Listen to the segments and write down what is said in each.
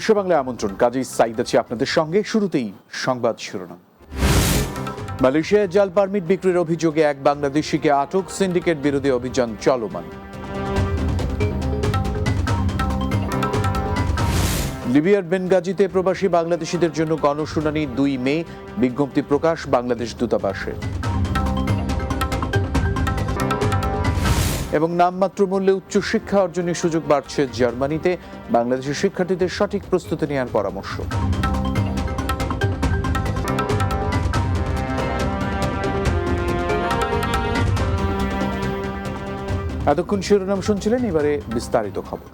বিশ্ব বাংলায় আমন্ত্রণ। কাজী সাইদ আছি আপনাদের সঙ্গে। শুরুতেই সংবাদ শিরোনাম। মালয়েশিয়ায় জাল পারমিট বিক্রির অভিযোগে এক বাংলাদেশিকে আটক সিন্ডিকেট বিরোধী অভিযান চলমান। লিবিয়ার বেনগাজিতে প্রবাসী বাংলাদেশিদের জন্য গণশুনানি দুই মে। বিজ্ঞপ্তি প্রকাশ বাংলাদেশ দূতাবাসে এবং নামমাত্র মূল্যে উচ্চশিক্ষা অর্জনের সুযোগ বাড়ছে জার্মানিতে। বাংলাদেশের শিক্ষার্থীদের সঠিক প্রস্তুতি নেওয়ার পরামর্শ। এতক্ষণ শিরোনাম শুনছিলেন, এবারে বিস্তারিত খবর।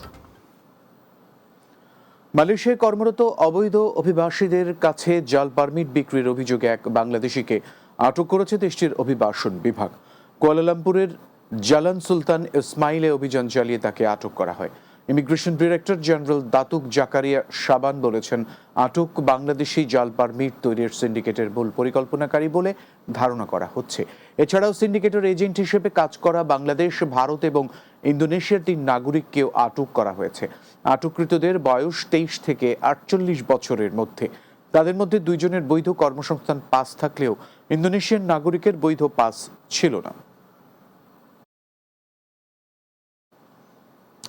মালয়েশিয়ায় কর্মরত অবৈধ অভিবাসীদের কাছে জাল পারমিট বিক্রির অভিযোগে এক বাংলাদেশিকে আটক করেছে দেশটির অভিবাসন বিভাগ। কুয়ালালামপুরের জালান সুলতান ইসমাইলে অভিযান চালিয়ে তাকে আটক করা হয়। Immigration director general Datuk Zakaria Shaban বলেছেন, আটক বাংলাদেশি জাল পারমিট তৈরির সিন্ডিকেটের মূল পরিকল্পনাকারী বলে ধারণা করা হচ্ছে। এছাড়াও সিন্ডিকেটের এজেন্ট হিসেবে কাজ করা বাংলাদেশ, ভারত এবং ইন্দোনেশিয়ার তিন নাগরিককেও আটক করা হয়েছে। আটককৃতদের বয়স তেইশ থেকে আটচল্লিশ বছরের মধ্যে। তাদের মধ্যে দুইজনের বৈধ কর্মসংস্থান পাস থাকলেও ইন্দোনেশিয়ান নাগরিকের বৈধ পাস ছিল না।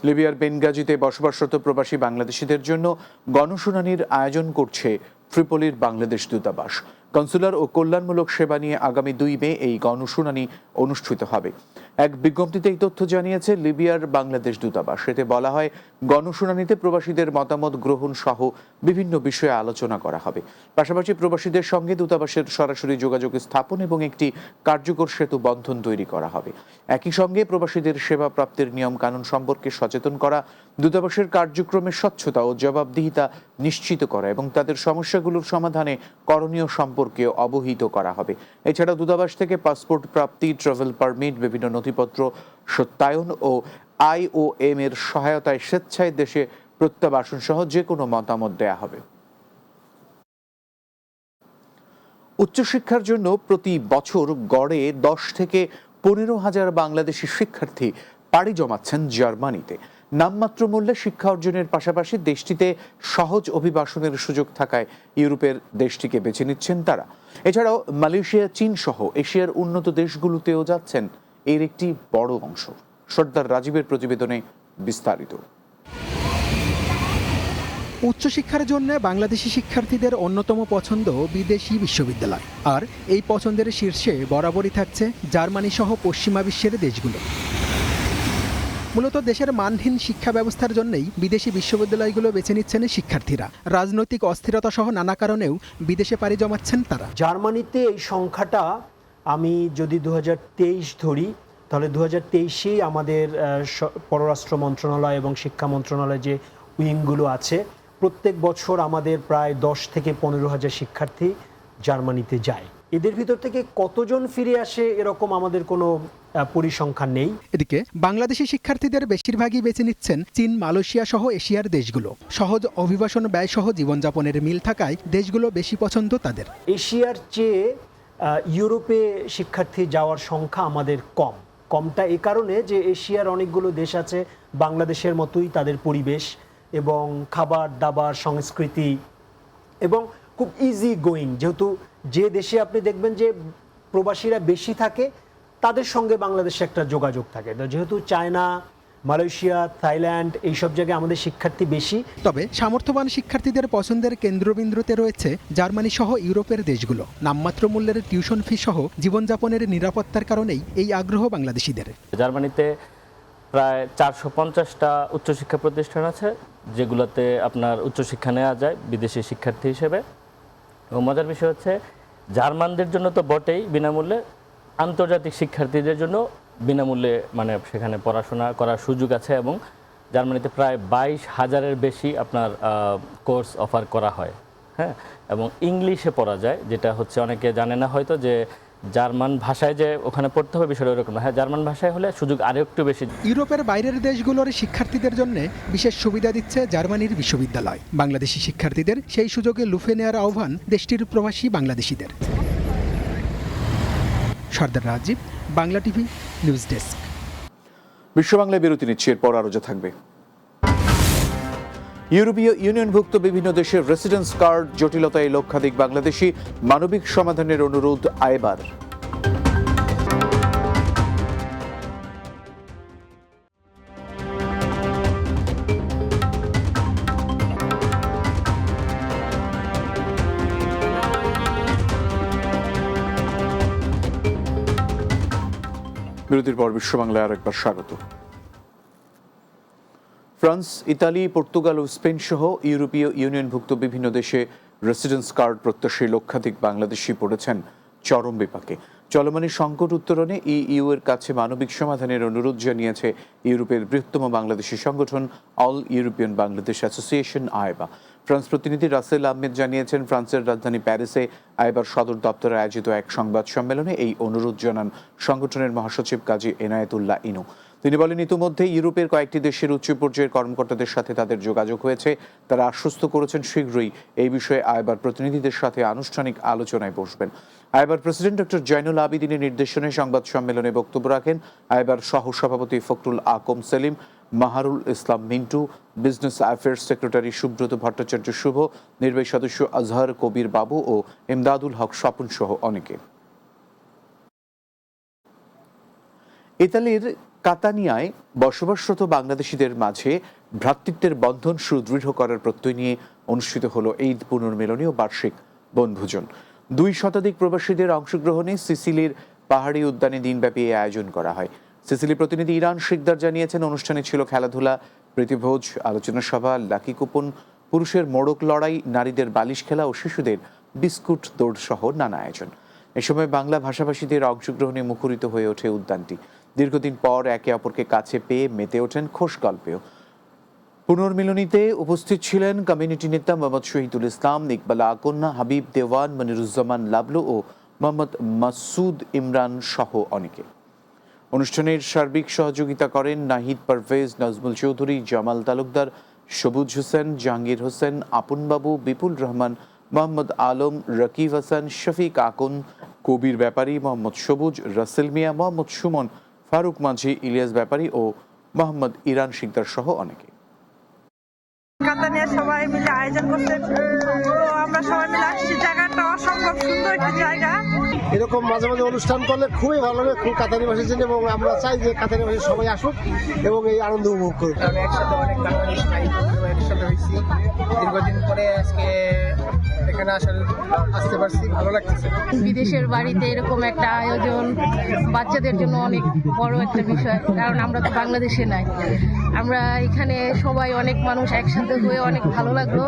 লিবিয়ার বেনগাজিতে বসবাসরত প্রবাসী বাংলাদেশিদের জন্য গণশুনানির আয়োজন করছে ত্রিপলির বাংলাদেশ দূতাবাস। কনসুলার ও কল্যাণমূলক সেবা নিয়ে আগামী দুই মে এই গণশুনানি অনুষ্ঠিত হবে। এক বিজ্ঞপ্তিতে এই তথ্য জানিয়েছে লিবিয়ার বাংলাদেশ দূতাবাস। এতে বলা হয়, গণশুনানিতে প্রবাসীদের মতামত গ্রহণ সহ বিভিন্ন বিষয়ে আলোচনা করা হবে। পাশাপাশি প্রবাসীদের সঙ্গে দূতাবাসের সরাসরি যোগাযোগ স্থাপন এবং একটি কার্যকর সেতু বন্ধন তৈরি করা হবে। একই সঙ্গে প্রবাসীদের সেবা প্রাপ্তির নিয়ম কানুন সম্পর্কে সচেতন করা, দূতাবাসের কার্যক্রমের স্বচ্ছতা ও জবাবদিহিতা নিশ্চিত করা এবং তাদের সমস্যাগুলোর সমাধানে করণীয় সম্পর্কে অবহিত করা হবে। এছাড়া দূতাবাস থেকে পাসপোর্ট প্রাপ্তি, ট্রাভেল পারমিট, বিভিন্ন নথিপত্র সত্যায়ন ও আইওএম এর সহায়তায় স্বেচ্ছায় দেশে প্রত্যাবাসন সহ যে কোনো মতামত দেয়া হবে। উচ্চশিক্ষার জন্য প্রতি বছর গড়ে দশ থেকে পনেরো হাজার বাংলাদেশি শিক্ষার্থী পাড়ি জমাচ্ছেন জার্মানিতে। নামমাত্র মূল্যে শিক্ষা অর্জনের পাশাপাশি দেশটিতে সহজ অভিবাসনের সুযোগ থাকায় ইউরোপের দেশটিকে বেছে নিচ্ছেন তারা। এছাড়াও মালয়েশিয়া, চীন সহ এশিয়ার উন্নত দেশগুলোতেও যাচ্ছেন এর একটি বড় অংশ সর্দার রাজীবের প্রতিবেদনে বিস্তারিত। উচ্চশিক্ষার জন্য বাংলাদেশি শিক্ষার্থীদের অন্যতম পছন্দ বিদেশি বিশ্ববিদ্যালয়। আর এই পছন্দের শীর্ষে বরাবরই থাকছে জার্মানি সহ পশ্চিমা বিশ্বের দেশগুলো। মূলত দেশের মানহীন শিক্ষা ব্যবস্থার জন্যই বিদেশি বিশ্ববিদ্যালয়গুলো বেছে নিচ্ছেন শিক্ষার্থীরা। রাজনৈতিক অস্থিরতা সহ নানা কারণেও বিদেশে পাড়ি জমাচ্ছেন তারা। জার্মানিতে এই সংখ্যাটা আমি যদি দু হাজার তেইশ ধরি তাহলে দু হাজার তেইশেই আমাদের পররাষ্ট্র মন্ত্রণালয় এবং শিক্ষা মন্ত্রণালয় যে উইংগুলো আছে প্রত্যেক বছর আমাদের প্রায় দশ থেকে পনেরো হাজার শিক্ষার্থী জার্মানিতে যায়। এদের ভিতর থেকে কতজন ফিরে আসে এরকম আমাদের কোনো পরিসংখ্যান নেই। এদিকে বাংলাদেশি শিক্ষার্থীদের বেশিরভাগই বেছে নিচ্ছেন চীন মালয়েশিয়া সহ এশিয়ার দেশগুলো। সহজ অভিবাসন ব্যয় সহ জীবনযাপনের মিল থাকায় দেশগুলো বেশি পছন্দ তাদের। এশিয়ার চেয়ে ইউরোপে শিক্ষার্থী যাওয়ার সংখ্যা আমাদের কম। কমটা এ কারণে যে এশিয়ার অনেকগুলো দেশ আছে, বাংলাদেশের মতোই তাদের পরিবেশ এবং খাবার, দাবার, সংস্কৃতি এবং খুব ইজি গোয়িং যেহেতু যে দেশে আপনি দেখবেন যে প্রবাসীরা বেশি থাকে, তাদের সঙ্গে বাংলাদেশে একটা যোগাযোগ থাকে। যেহেতু চায়না মালয়েশিয়া থাইল্যান্ড এইসব জায়গায় আমাদের শিক্ষার্থী বেশি। তবে সামর্থ্যবান শিক্ষার্থীদের পছন্দের কেন্দ্রবিন্দুতে রয়েছে জার্মানি সহ ইউরোপের দেশগুলো। নামমাত্র মূল্যের টিউশন ফি সহ জীবনযাপনের নিরাপত্তার কারণেই এই আগ্রহ বাংলাদেশিদের। জার্মানিতে প্রায় চারশো পঞ্চাশটা উচ্চশিক্ষা প্রতিষ্ঠান আছে যেগুলোতে আপনার উচ্চশিক্ষা নেওয়া যায় বিদেশি শিক্ষার্থী হিসেবে। এবং মজার বিষয় হচ্ছে জার্মানদের জন্য তো বটেই বিনামূল্যে আন্তর্জাতিক শিক্ষার্থীদের জন্য বিনামূল্যে মানে সেখানে পড়াশোনা করার সুযোগ আছে এবং জার্মানিতে প্রায় বাইশ হাজারের বেশি আপনার কোর্স অফার করা হয় হ্যাঁ? এবং ইংলিশে পড়া যায়, যেটা হচ্ছে অনেকে জানে না হয়তো যে জার্মান ভাষায় যে ওখানে পড়তে হবে বিষয়টা ওরকম না। হ্যাঁ জার্মান ভাষায় হলে সুযোগ আরও একটু বেশি। ইউরোপের বাইরের দেশগুলোর শিক্ষার্থীদের জন্য বিশেষ সুবিধা দিচ্ছে জার্মানির বিশ্ববিদ্যালয়। বাংলাদেশি শিক্ষার্থীদের সেই সুযোগে লুফে নেওয়ার আহ্বান দেশটির প্রবাসী বাংলাদেশিদের। Sardar Rajib, Bangla TV. News desk. বিশ্ব বাংলায় বিরতি নিচ্ছে, এরপর আরও যা থাকবে। ইউরোপীয় ইউনিয়নভুক্ত বিভিন্ন দেশের রেসিডেন্স কার্ড জটিলতায় লক্ষাধিক বাংলাদেশি মানবিক সমাধানের অনুরোধ আয়বার বিরতির পর বিশ্ব বাংলায় আরেকবার স্বাগত। ফ্রান্স, ইতালি, পর্তুগাল ও স্পেন সহ ইউরোপীয় ইউনিয়নভুক্ত বিভিন্ন দেশে রেসিডেন্স কার্ড প্রত্যাশী লক্ষাধিক বাংলাদেশি পড়েছেন চরম বিপাকে। চলমানের সংকট উত্তরণে ইইউ এর কাছে মানবিক সমাধানের অনুরোধ জানিয়েছে ইউরোপের বৃহত্তম বাংলাদেশি সংগঠন অল ইউরোপিয়ান বাংলাদেশ অ্যাসোসিয়েশন আয়বা ফ্রান্স প্রতিনিধি রাসেল আহমেদ জানিয়েছেন, ফ্রান্সের রাজধানী প্যারিসে আইবার সদর দপ্তরে আয়োজিত এক সংবাদ সম্মেলনে এই অনুরোধ জানান সংগঠনের মহাসচিব কাজী এনায়েতুল্লাহ ইনু। তিনি বলেন ইতিমধ্যে ইউরোপের কয়েকটি দেশের উচ্চ পর্যায়ের কর্মকর্তাদের সাথে তাদের যোগাযোগ হয়েছে। তারা আশ্বস্ত করেছেন, শীঘ্রই এই বিষয়ে আয়বার প্রতিনিধিদের সাথে আনুষ্ঠানিক আলোচনায় বসবেন। আয়বার প্রেসিডেন্ট ডক্টর জয়নুল আবিদিনের নির্দেশনে সংবাদ সম্মেলনে বক্তব্য রাখেন আয়বার সহ সভাপতি Fakhrul AKM Selim, Maharul Islam Mintu, business affairs secretary Subrata Bhattacharya Shuvo, নির্বাহী সদস্য আজহার কবির বাবু ও এমদাদুল হক স্বপন সহ অনেকে। ইতালির কাতানিয়ায় বসবাসরত বাংলাদেশিদের মাঝে ভ্রাতৃত্বের বন্ধন সুদৃঢ় করার প্রত্যয় নিয়ে অনুষ্ঠিত হলো ঈদ পুনর্মিলনী ও বার্ষিক বনভোজন। দুই শতাধিক প্রবাসীদের অংশগ্রহণে সিসিলির পাহাড়ি উদ্যানে দিনব্যাপী এই আয়োজন করা হয়। সিসিলি প্রতিনিধি ইরান শিকদার জানিয়েছেন, অনুষ্ঠানে ছিল খেলাধুলা, প্রীতিভোজ, আলোচনা সভা, লাকি কুপন, পুরুষের মোড়ক লড়াই, নারীদের বালিশ খেলা ও শিশুদের বিস্কুট দৌড় সহ নানা আয়োজন। এ সময় বাংলা ভাষাভাষীদের অংশগ্রহণে মুখরিত হয়ে ওঠে উদ্যানটি। দীর্ঘদিন পর একে অপরকে কাছে পেয়ে মেতে ওঠেন খোশ গল্পেও। পুনর্মিলনীতে উপস্থিত ছিলেন কমিউনিটি নেতা মোহাম্মদ শহীদুল ইসলাম, ইকবাল আকন্না, হাবিব দেওয়ান, মনিরুজ্জামান লাবলু ও মোহাম্মদ মাসুদ ইমরান সহ অনেকে। অনুষ্ঠানের সার্বিক সহযোগিতা করেন নাহিদ পারভেজ, নাজমুল চৌধুরী, জামাল তালুকদার, সবুজ হোসেন, জাহাঙ্গীর হোসেন, আপনবাবু, বিপুল রহমান, মোহাম্মদ আলম, রকিব হাসান, শফিক আকন, কবির ব্যাপারী মোহাম্মদ সবুজ, রাসেল মিয়া, মোহাম্মদ সুমন ফারুক মাঝি ইলিয়াস ব্যাপারী ও মোহাম্মদ ইরান শিকদার সহ অনেকে। কাতানিয়া সবাই মিলে আয়োজন করছে। আমরা সবাই মিলে আসছি। জায়গাটা অসম্ভব সুন্দর একটি জায়গা। এরকম মাঝে মাঝে অনুষ্ঠান করলে খুবই ভালো লাগে। খুব কাতারিবাসীর জন্য এবং আমরা চাই যে কাতারিবাসী সবাই আসুক এবং এই আনন্দ উপভোগ করুক। একসাথে অনেক একসাথে হয়েছি। দীর্ঘদিন পরে আজকে এখানে আসার আসতে পারছি ভালো লাগতেছে। বিদেশের বাড়িতে এরকম একটা আয়োজন বাচ্চাদের জন্য অনেক বড় একটা বিষয় কারণ আমরা তো বাংলাদেশে নাই। আমরা এখানে সবাই অনেক মানুষ একসাথে হয়ে অনেক ভালো লাগল।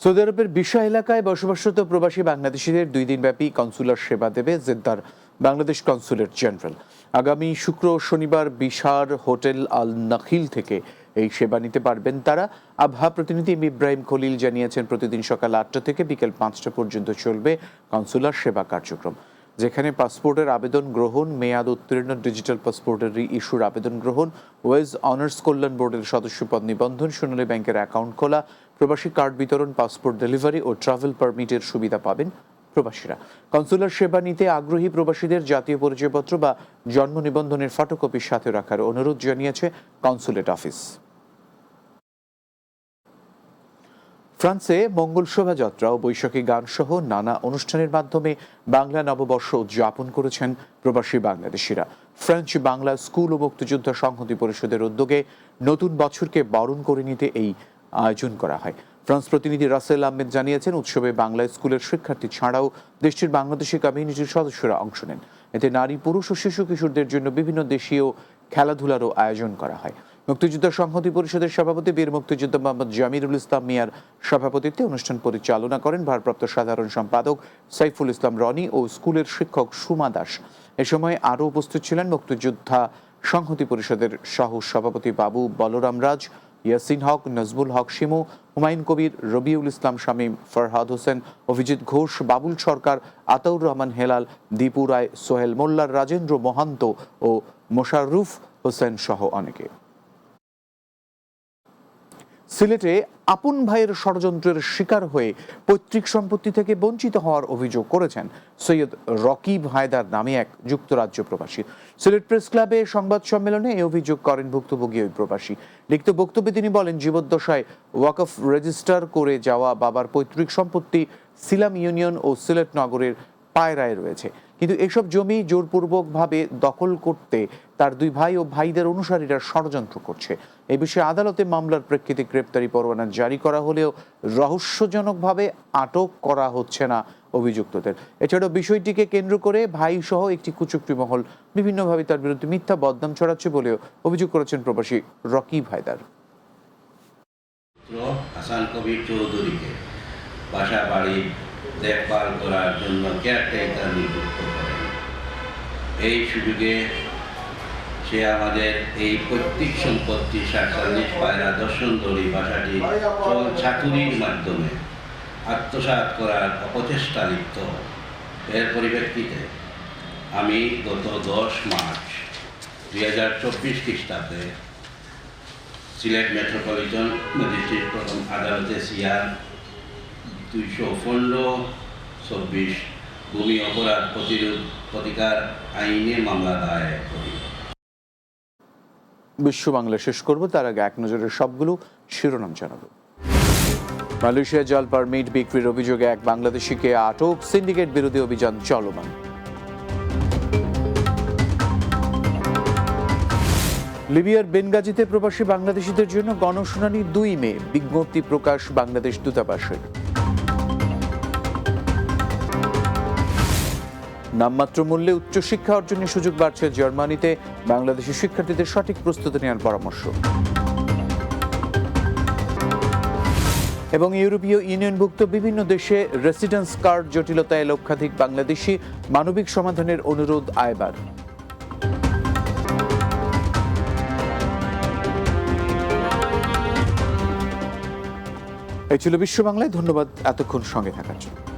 সৌদি আরবের বিশা এলাকায় বসবাসরত প্রবাসী বাংলাদেশিদের দুই দিনব্যাপী কনসুলার সেবা দেবে জেদ্দার বাংলাদেশ কনসুলেট জেনারেল। আগামী শুক্র শনিবার বিশার হোটেল আল নাখিল থেকে এই সেবা নিতে পারবেন তারা। আবহা প্রতিনিধি ইব্রাহিম খলিল জানিয়েছেন, প্রতিদিন সকাল আটটা থেকে বিকেল পাঁচটা পর্যন্ত চলবে কনসুলার সেবা কার্যক্রম, যেখানে পাসপোর্টের আবেদন গ্রহণ, মেয়াদ উত্তীর্ণ, ডিজিটাল পাসপোর্টের রি ইস্যুর আবেদন গ্রহণ, ওয়েজ অনার্স কল্যাণ বোর্ডের সদস্যপদ নিবন্ধন, সোনালী ব্যাংকের অ্যাকাউন্ট খোলা, প্রবাসী কার্ড বিতরণ, পাসপোর্ট ডেলিভারি ও ট্রাভেল পারমিটের সুবিধা পাবেন প্রবাসীরা। কনসুলার সেবা নিতে আগ্রহী প্রবাসীদের জাতীয় পরিচয়পত্র বা জন্ম নিবন্ধনের ফটোকপির সাথে রাখার অনুরোধ জানিয়েছে কনসুলেট অফিস। ফ্রান্সে মঙ্গল শোভাযাত্রা ও বৈশাখী গান সহ নানা অনুষ্ঠানের মাধ্যমে বাংলা নববর্ষ উদযাপন করেছেন প্রবাসী বাংলাদেশিরা। ফ্রেঞ্চ বাংলা স্কুল ও মুক্তিযোদ্ধা সংহতি পরিষদের উদ্যোগে নতুন বছরকে বরণ করে নিতে এই আয়োজন করা হয়। ফ্রান্স প্রতিনিধি রাসেল আহমেদ জানিয়েছেন, উৎসবে বাংলা স্কুলের শিক্ষার্থী ছাড়াও দেশটির বাংলাদেশি কমিউনিটির সদস্যরা অংশ নেন। এতে নারী, পুরুষ ও শিশু কিশোরদের জন্য বিভিন্ন দেশীয় খেলাধুলারও আয়োজন করা হয়। মুক্তিযোদ্ধা সংহতি পরিষদের সভাপতি বীর মুক্তিযোদ্ধা মোহাম্মদ জামিরুল ইসলাম মিয়ার সভাপতিত্বে অনুষ্ঠান পরিচালনা করেন ভারপ্রাপ্ত সাধারণ সম্পাদক সাইফুল ইসলাম রনি ও স্কুলের শিক্ষক সুমা দাস। এ সময় আরও উপস্থিত ছিলেন মুক্তিযোদ্ধা সংহতি পরিষদের সহ সভাপতি বাবু বলরাম রাজ, ইয়াসিন হক, নজমুল হক শিমু, হুমায়ুন কবির, রবিউল ইসলাম শামীম ফরহাদ হোসেন, অভিজিৎ ঘোষ, বাবুল সরকার, আতাউর রহমান হেলাল, দীপু রায়, সোহেল মোল্লার, রাজেন্দ্র মহান্ত ও মোশাররুফ হোসেন সহ অনেকে। সিলেটে আপন ভাইয়ের ষড়যন্ত্রের শিকার হয়ে পৈতৃক সম্পত্তি থেকে বঞ্চিত হওয়ার অভিযোগ করেছেন সৈয়দ রকিব হায়দার নামে এক যুক্তরাজ্য প্রবাসী। সিলেট প্রেস ক্লাবে সংবাদ সম্মেলনে এই অভিযোগ করেন ভুক্তভোগী ওই প্রবাসী। লিখিত বক্তব্যে তিনি বলেন, জীবদ্দশায় ওয়াকফ রেজিস্টার করে যাওয়া বাবার পৈতৃক সম্পত্তি সিলাম ইউনিয়ন ও সিলেট নগরের পায়রায় রয়েছে। কিন্তু এসব জমি জোরপূর্বকভাবে দখল করতে তার দুই ভাই ও ভাইদের অনুসারীরা ষড়যন্ত্র করছে। এ বিষয়ে আদালতে মামলার প্রেক্ষিতে গ্রেপ্তারি পরোয়ানা জারি করা হলেও রহস্যজনকভাবে আটক করা হচ্ছে না অভিযুক্তদের। এছাড়াও বিষয়টিকে কেন্দ্র করে ভাই সহ একটি কুচুকটি মহল বিভিন্নভাবে তার বিরুদ্ধে মিথ্যা বদনাম ছড়াচ্ছে বলেও অভিযোগ করেছেন প্রবাসী রকি ভাইদার। হাসান কবির চৌধুরীকে বাসা বাড়ি দেখভাল করার জন্য কেয়ারটেকার নিযুক্ত করেন এই সুযোগে সে আমাদের এই পৈতৃক সম্পত্তি সাতচল্লিশ পায়রা দর্শন দড়ি বাসাটি চল ছাতুরির মাধ্যমে আত্মসাৎ করার অপচেষ্টা লিপ্ত এর পরিপ্রেক্ষিতে আমি গত দশ মার্চ দুই হাজার চব্বিশ খ্রিস্টাব্দে সিলেট মেট্রোপলিটন ম্যাজিস্ট্রেট প্রথম আদালতে সিআর দুইশো চব্বিশ ভূমি অপরাধ প্রতিরোধ প্রতিকার আইনে মামলা দায়ের করি। বিশ্ব বাংলা শেষ করব, তার আগে এক নজরের সবগুলো শিরোনাম জানাব। মালয়েশিয়া জল পারমিট বিক্রির অভিযোগে এক বাংলাদেশিকে আটক, সিন্ডিকেট বিরোধী অভিযান চলমান। লিবিয়ার বেনগাজিতে প্রবাসী বাংলাদেশিদের জন্য গণশুনানি দুই মে, বিজ্ঞপ্তি প্রকাশ বাংলাদেশ দূতাবাসের। নামমাত্র মূল্যে উচ্চশিক্ষা অর্জনের সুযোগ বাড়ছে জার্মানিতে। বাংলাদেশি শিক্ষার্থীদের সঠিক প্রস্তুতি নেওয়ার পরামর্শ। এবং ইউরোপীয় ইউনিয়নভুক্ত বিভিন্ন দেশে রেসিডেন্স কার্ড জটিলতায় লক্ষাধিক বাংলাদেশি মানবিক সমাধানের অনুরোধ আয়বার। এই ছিল বিশ্ব বাংলায় ধন্যবাদ এতক্ষণ সঙ্গে থাকার জন্য।